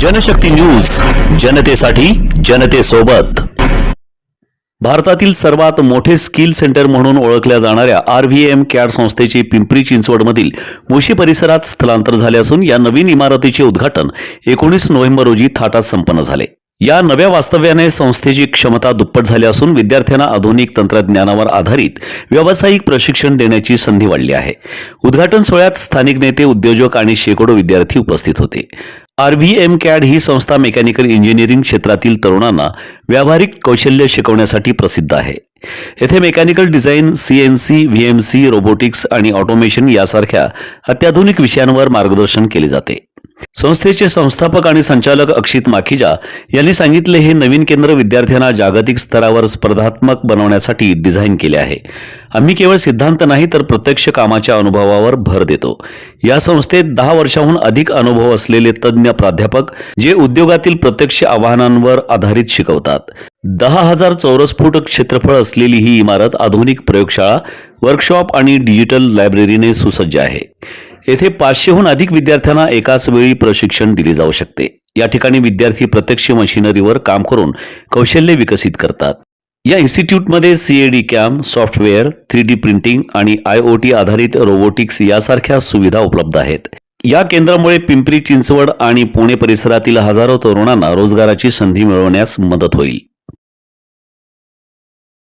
Janshakti news जनतेसाठी जनतेसोबत. भारतातील सर्वात मोठे स्किल सेंटर म्हणून ओळखल्या जाणाऱ्या आर व्ही एम कॅड संस्थेची पिंपरी चिंचवडमधील मुशी परिसरात स्थलांतर झाले असून या नवीन इमारतीचे उद्घाटन एकोणीस नोव्हेंबर रोजी थाटात संपन्न झाले. या नव्या वास्तव्याने संस्थेची क्षमता दुप्पट झाली असून विद्यार्थ्यांना आधुनिक तंत्रज्ञानावर आधारित व्यावसायिक प्रशिक्षण देण्याची संधी वाढली आहे. उद्घाटन सोहळ्यात स्थानिक नेते उद्योजक आणि शेकडो विद्यार्थी उपस्थित होते. आर व्ही एम कॅड ही संस्था मेकॅनिकल इंजिनिअरिंग क्षेत्रातील तरुणांना व्यावहारिक कौशल्य शिकवण्यासाठी प्रसिद्ध आहे. येथे mechanical design C N C VMC robotics आणि ऑटोमेशन यासारख्या अत्याधुनिक विषयांवर मार्गदर्शन केले जाते. संस्थेचे संस्थापक आणि संचालक अक्षित माखीजा यांनी सांगितले हे नवीन केंद्र विद्यार्थ्यांना जागतिक स्तरावर स्पर्धात्मक बनवण्यासाठी डिझाईन केले आहे. आम्ही केवळ सिद्धांत नाही तर प्रत्यक्ष कामाच्या अनुभवावर भर देतो. या संस्थेत दहा वर्षाहून अधिक अनुभव असलेले तज्ज्ञ प्राध्यापक जे उद्योगातील प्रत्यक्ष आव्हानांवर आधारित शिकवतात. दहा हजार चौरस फूट क्षेत्रफळ असलेली ही इमारत आधुनिक प्रयोगशाळा वर्कशॉप आणि डिजिटल लायब्ररीने सुसज्ज आहे. येथे पाचशेहून अधिक विद्यार्थ्यांना एकाच वेळी प्रशिक्षण दिले जाऊ शकते. या ठिकाणी विद्यार्थी प्रत्यक्ष मशिनरीवर काम करून कौशल्य विकसित करतात. या इन्स्टिट्यूटमध्ये CAD CAM software three D printing आणि आय ओ टी आधारित रोबोटिक्स यासारख्या सुविधा उपलब्ध आहेत. या केंद्रामुळे पिंपरी चिंचवड आणि पुणे परिसरातील हजारो तरुणांना रोजगाराची संधी मिळवण्यास मदत होईल.